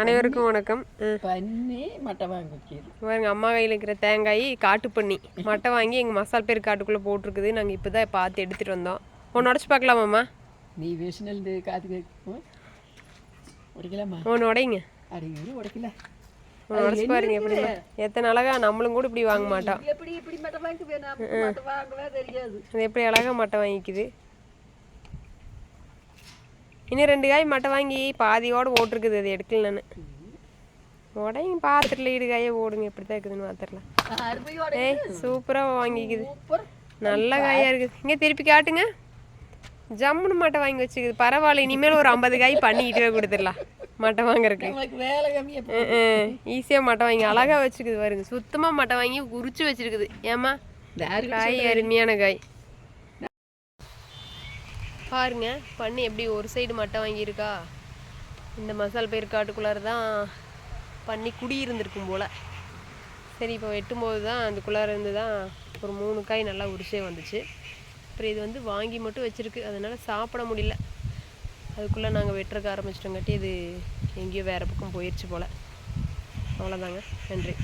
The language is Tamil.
அனைவருக்கும் வணக்கம். பன்னி மட்டை வாங்கி பாருங்க அம்மா கையில் இருக்கிற தேங்காய் காட்டு பண்ணி மட்டை வாங்கி எங்கள் மசால் பேர் காட்டுக்குள்ளே போட்டிருக்குது. நாங்கள் இப்போ தான் பார்த்து எடுத்துகிட்டு வந்தோம். ஒன்று உடச்சி பார்க்கலாமாம்மா? நீ வேஷனல் காது கேட்கும் உடைக்கலாமா ஒன்று உடைங்க. அடிங்க உடைக்கல. ஒன்று உடச்சி பாருங்க எப்படி எத்தனை அழகா நம்மளும் கூட இப்படி வாங்க மாட்டோம். எப்படி இப்படி மட்டை வாங்கி அது எப்படி அழகா மட்டை வாங்கிக்குது? இன்னும் ரெண்டு காய் மட்டை வாங்கி பாதியோடு ஓட்டிருக்குது அது எடுக்கல நான் உடையும் பாத்திரத்தில் ஈடு காயே ஓடுங்க எப்படி தான் இருக்குதுன்னு பார்த்துடலாம் ஏய் சூப்பராக வாங்கிக்குது. நல்ல காயா இருக்குது. இங்கே திருப்பி காட்டுங்க. ஜம்முன்னு மட்டை வாங்கி வச்சுக்குது. பரவாயில்ல இனிமேல் ஒரு ஐம்பது காய் பண்ணிக்கிட்டே கொடுத்துடலாம் மட்டை கம்மியா ஈஸியாக மட்டை வாங்கி அழகா வச்சுக்குது பாருங்க. சுத்தமாக மட்டை வாங்கி உரிச்சு வச்சிருக்குது. அருமை காய் அருமையான காய். பாருங்க பண்ணி எப்படி ஒரு சைடு மட்டை வாங்கியிருக்கா? இந்த மசால் பயிர் காட்டுக்குள்ளார தான் பண்ணி குடியிருந்திருக்கும் போல். சரி இப்போ வெட்டும்போது தான் அதுக்குள்ளார இருந்து தான் ஒரு மூணு காய் நல்லா உரிசே வந்துச்சு. அப்புறம் இது வந்து வாங்கி மட்டும் வச்சுருக்கு. அதனால் சாப்பிட முடியல. அதுக்குள்ளே நாங்கள் வெட்டுறக்க ஆரம்பிச்சிட்டோங்காட்டி இது எங்கேயோ வேறு பக்கம் போயிடுச்சு போல். அவ்வளோதாங்க நன்றி.